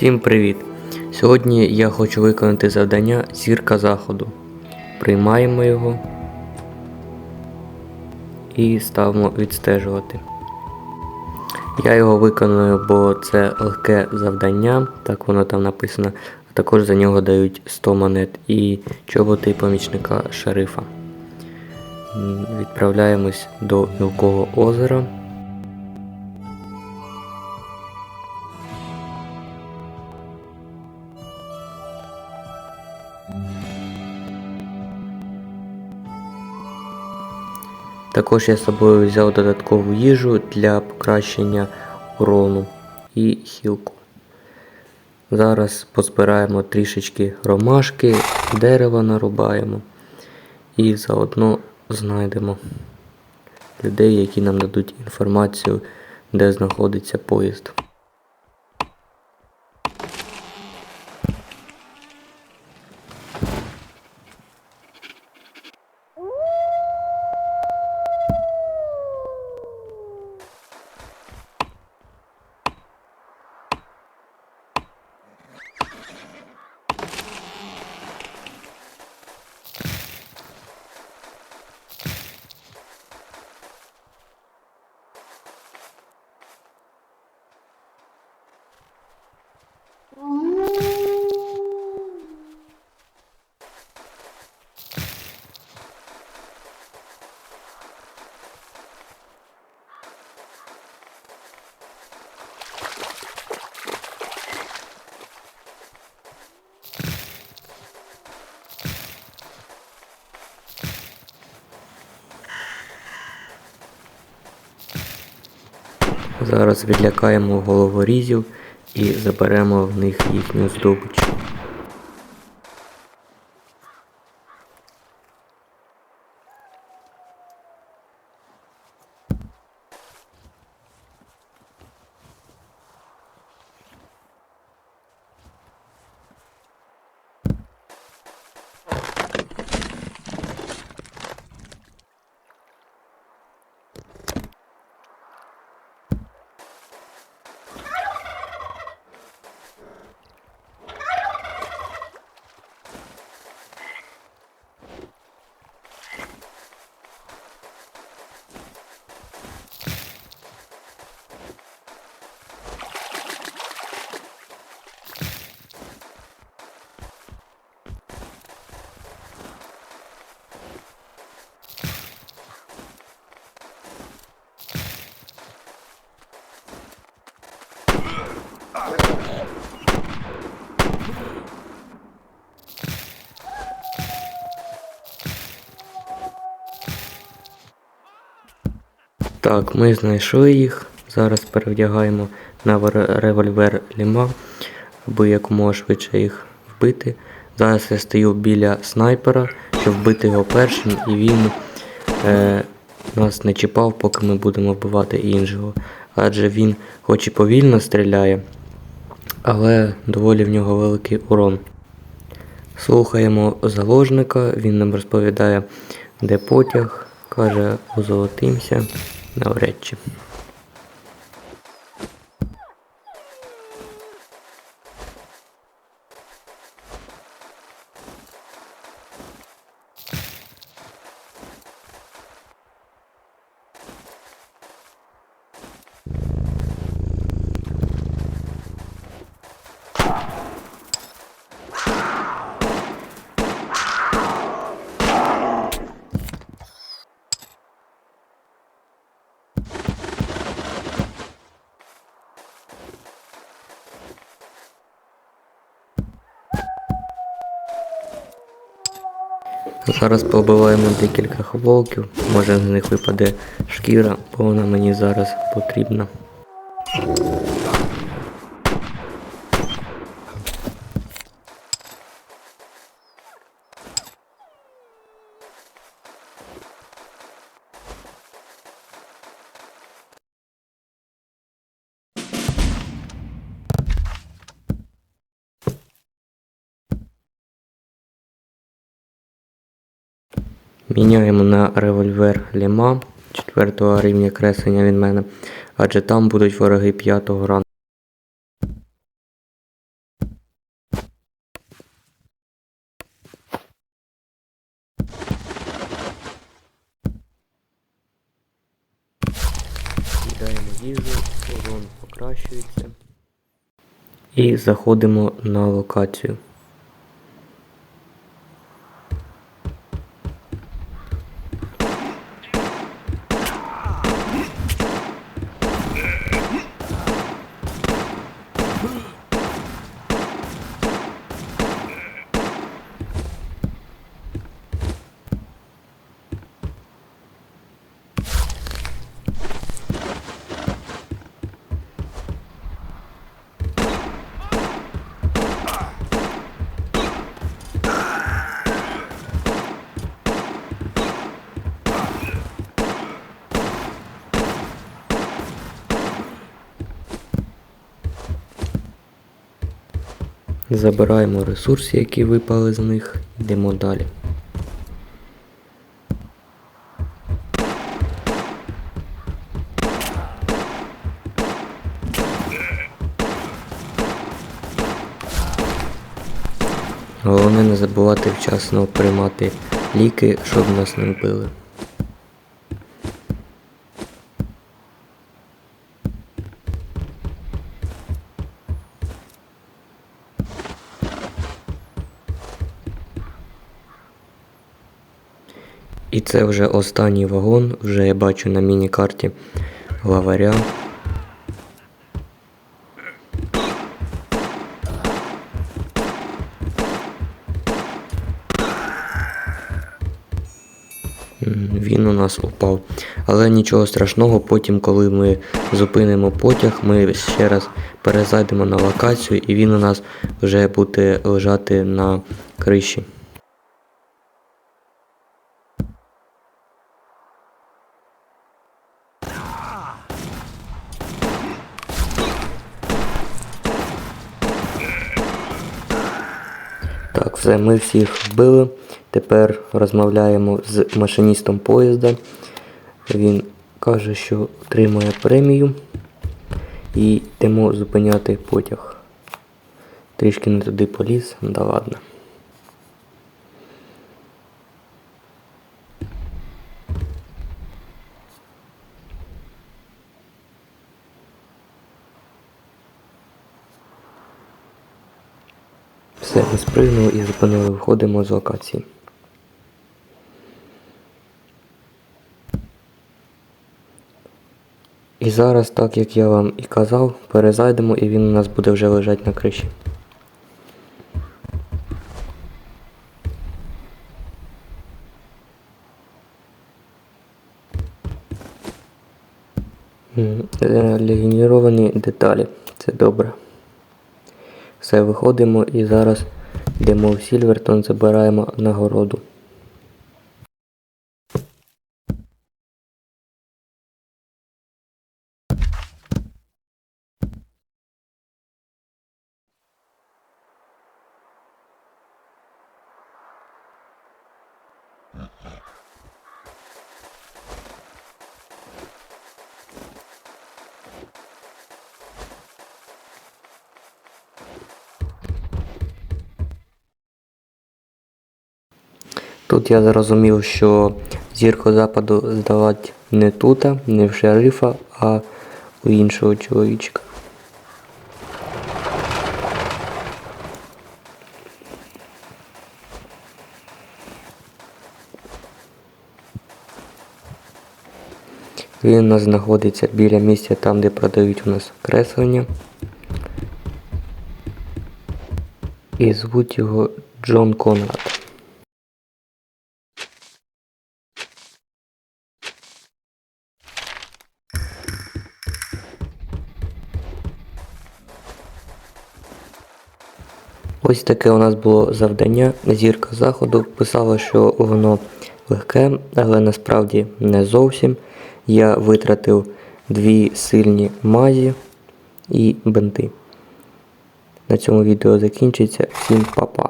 Всім привіт! Сьогодні я хочу виконати завдання зірка заходу. Приймаємо його і ставимо відстежувати. Я його виконую, бо це легке завдання, так воно там написано. А також за нього дають 100 монет і чоботи помічника шерифа. Відправляємось до мілкого озера. Також я з собою взяв додаткову їжу для покращення урону і хілку. Зараз позбираємо трішечки ромашки, дерева нарубаємо і заодно знайдемо людей, які нам дадуть інформацію, де знаходиться поїзд. Зараз відлякаємо головорізів і заберемо в них їхню здобич. Так, ми знайшли їх. Зараз перевдягаємо на револьвер ліма, аби якомога швидше їх вбити. Зараз я стою біля снайпера, щоб вбити його першим, і він е, нас не чіпав, поки ми будемо вбивати іншого. Адже він хоч і повільно стріляє, але доволі в нього великий урон. Слухаємо заложника, він нам розповідає, де потяг, каже, озолотимся навряд чи. Зараз побиваємо декілька волків, може з них випаде шкіра, бо вона мені зараз потрібна. Міняємо на револьвер Ліма 4 рівня креслення від мене, адже там будуть вороги 5-го ранку. Кидаємо їжу, урон покращується. І заходимо на локацію. Забираємо ресурси, які випали з них, йдемо далі. Головне не забувати вчасно приймати ліки, щоб нас не вбили. І це вже останній вагон, вже я бачу на міні-карті главаря. Він у нас упав. Але нічого страшного, потім, коли ми зупинимо потяг, ми ще раз перезайдемо на локацію і він у нас вже буде лежати на криші. Так, все, ми всіх вбили. Тепер розмовляємо з машиністом поїзда. Він каже, що отримує премію. І йдемо зупиняти потяг. Трішки не туди поліз, да ладно. Все, ми спригнули і зупинили, виходимо з локації. І зараз, так як я вам і казав, перезайдемо і він у нас буде вже лежати на криші. Е, Легенеровані деталі. Це добре. Все, виходимо і зараз йдемо в Сільвертон, забираємо нагороду. Тут я зрозумів, що зірку западу здавати не тут, не в шерифа, а у іншого чоловічка. Він у нас знаходиться біля місця там, де продають у нас креслення. І звуть його Джон Конрад. Ось таке у нас було завдання. Зірка заходу писала, що воно легке, але насправді не зовсім. Я витратив дві сильні мазі і бинти. На цьому відео закінчиться. Всім па-па.